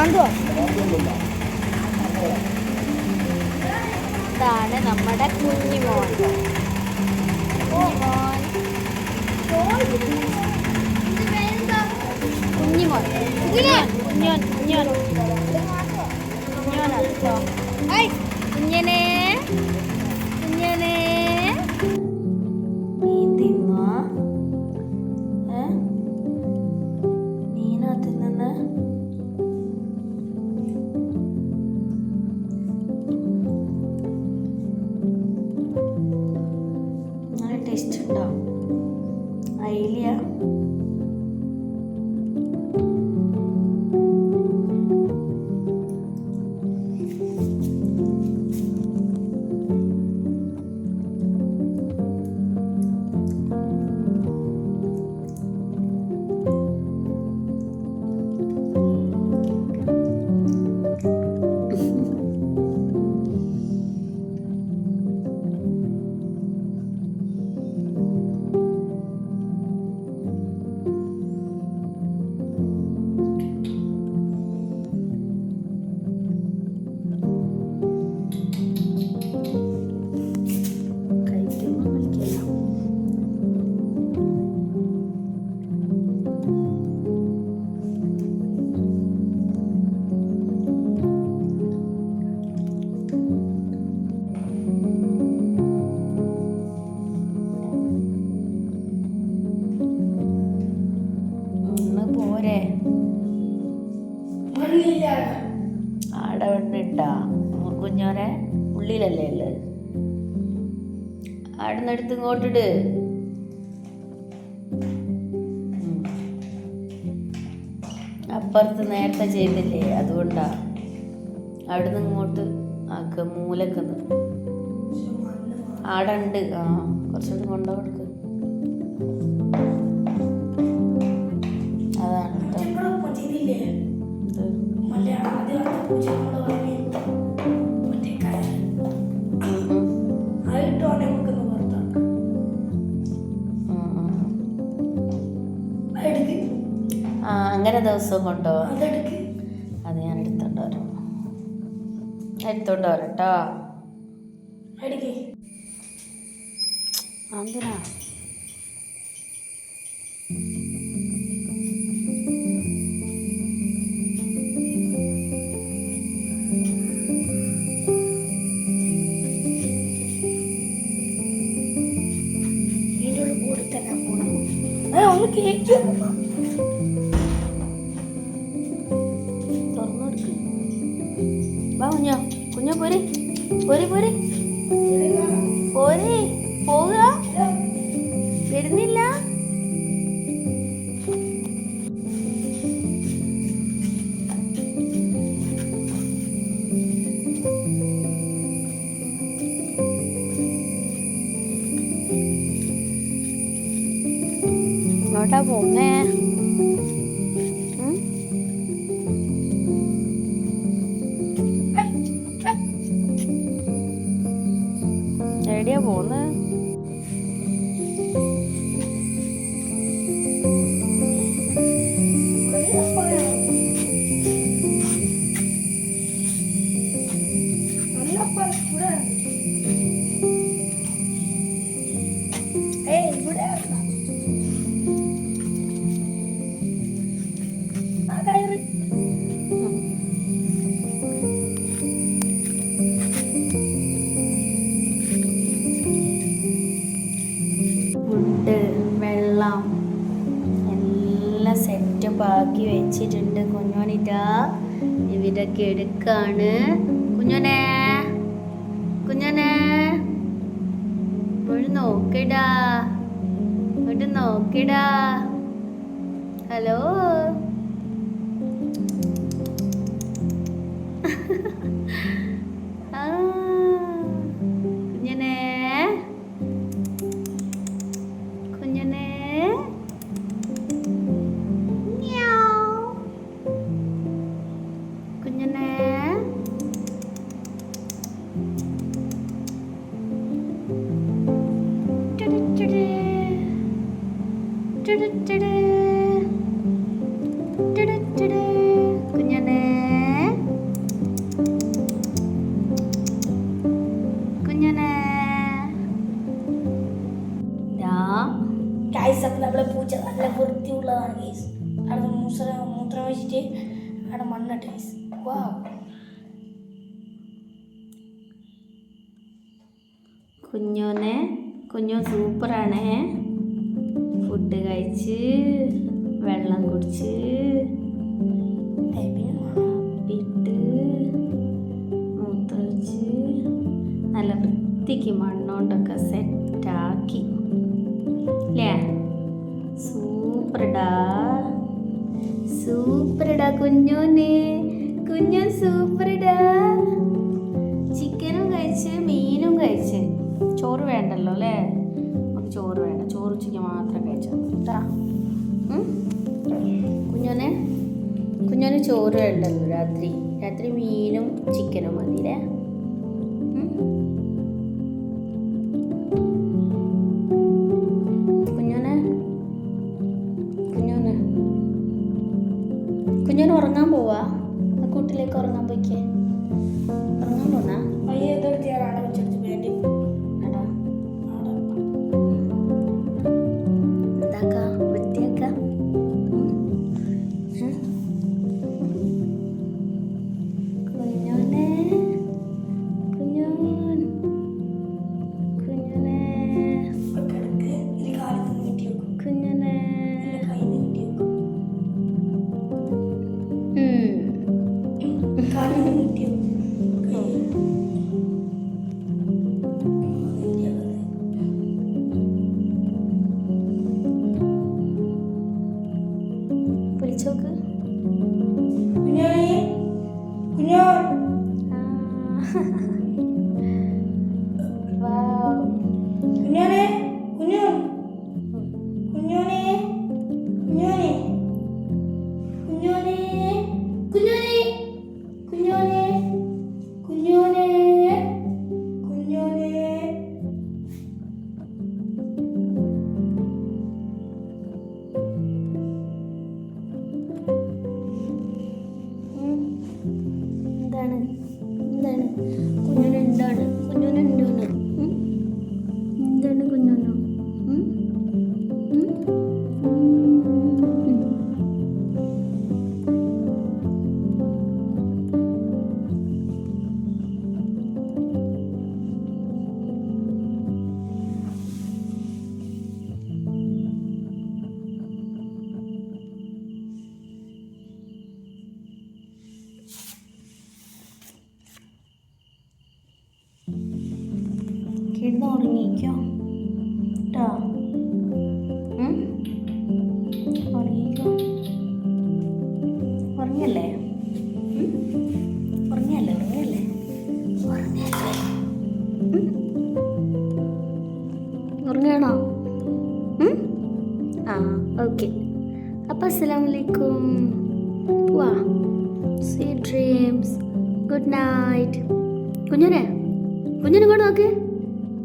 മാന്തോ ഇതാണ് നമ്മുടെ കുഞ്ഞിമോൻ കുഞ്ഞിമോൻ കുഞ്ഞോൻ കുഞ്ഞോൻ കുഞ്ഞോൻ കുഞ്ഞോനാ. കേട്ടോ. ടേസ്റ്റ് ഉണ്ടാവും. ഉള്ളിലല്ലേ ഉള്ളത് ആടുന്ന് എടുത്ത് ഇങ്ങോട്ടിട്. അപ്പുറത്ത് നേരത്തെ ചെയ്തില്ലേ അതുകൊണ്ടാ. അവിടുന്ന് ഇങ്ങോട്ട് ആക്ക മൂലക്ക് ആടെ ഉണ്ട് ആ കുറച്ചുകൂടി കൊണ്ടു കൊടുക്ക്. അതാണ് കേട്ടോ ദിവസവും കൊണ്ടുപോവാം അത് ഞാൻ എടുത്തോണ്ട് വരാം എടുത്തോണ്ട് വരാം കേട്ടോ എന്തിനാ തുറന്നു കുഞ്ഞോ പോരെ. പോരെ പോരെ. പോരെ. പോവുക. വരുന്നില്ല. പോന്നേ ഉം? എവിടെയാ പോന്ന് ഇവരൊക്കെ എടുക്കാണ്? കുഞ്ഞനെ കുഞ്ഞനെ ഇപ്പോഴും നോക്കിടാ. ഇവിടെ നോക്കിടാ. ഹലോ. കുഞ്ഞണ്ണേ കുഞ്ഞണ്ണേ ഗൈസ് അപ്പം നമ്മളെ പൂച്ച നല്ല വൃത്തിയുള്ളതാണ് ഗൈസ് അവിടെ മൂത്ര മൂത്രം വെച്ചിട്ട് അവിടെ മണ്ണിട്ട് ഗൈസ് വാ കുഞ്ഞോനെ കുഞ്ഞോ സൂപ്പറാണേ ഫുഡ് കഴിച്ച് വെള്ളം കുടിച്ച് ഇട്ട് മൂത്രമൊഴിച്ച് നല്ല വൃത്തിക്ക് മണ്ണോണ്ടൊക്കെ സെറ്റാക്കി. അല്ലേ സൂപ്പർഡാ സൂപ്പർഡാ കുഞ്ഞോനെ. കുഞ്ഞു സൂപ്പർഡാ ചിക്കനും കഴിച്ച് മീനും കഴിച്ച്. ചോറ് വേണ്ടല്ലോ അല്ലേ ചോറ് ഉണ്ടല്ലോ രാത്രി. രാത്രി മീനും ചിക്കനും മതിയില്ലേ? കുഞ്ഞോനെ? കുഞ്ഞോനെ? കുഞ്ഞോന് ഉറങ്ങാൻ പോവാ. കൂട്ടിലേക്ക് ഉറങ്ങാൻ പോയിക്കേ. ഉറങ്ങാൻ പോന്നാ പയ്യെ എന്താണ്? എന്താണ്? കുഞ്ഞുന് സീ ഡ്രീംസ് ഗുഡ് നൈറ്റ് കുഞ്ഞനെ കുഞ്ഞനെ കൂടെ നോക്ക്.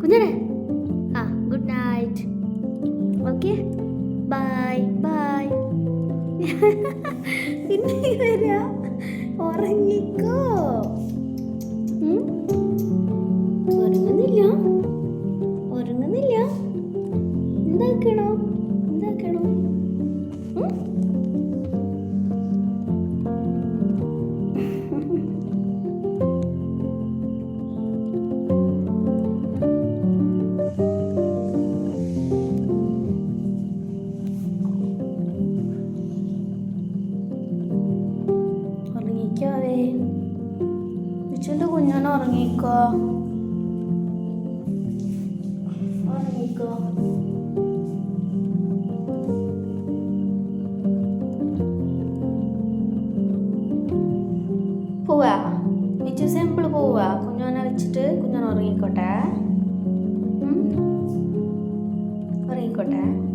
കുഞ്ഞനെ. ആ good night okay bye bye പിന്നെ വരാ ഉറങ്ങിക്കോ. ഉറങ്ങുന്നില്ല. പോവാ. വിച്ചു സിമ്പിൾ പോവാ. കുഞ്ഞോനെ വെച്ചിട്ട് കുഞ്ഞോൻ ഉറങ്ങിക്കോട്ടെ. ഉറങ്ങിക്കോട്ടെ.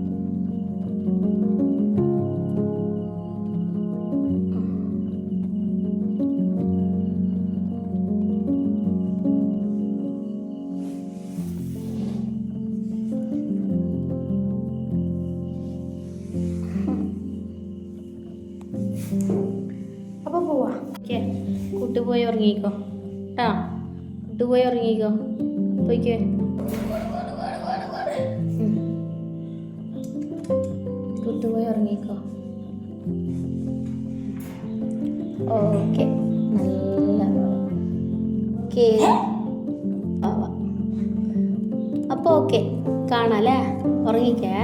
ഉറങ്ങിക്കോ. കേട്ടാ ഇട്ട് പോയി ഉറങ്ങിക്കോ. പോയിക്കേ. ഇട്ട് പോയി ഉറങ്ങിക്കോ. ഓക്കെ. നല്ല ഓക്കെ. അപ്പോൾ ഓക്കെ. കാണാം അല്ലേ? ഉറങ്ങിക്കേ.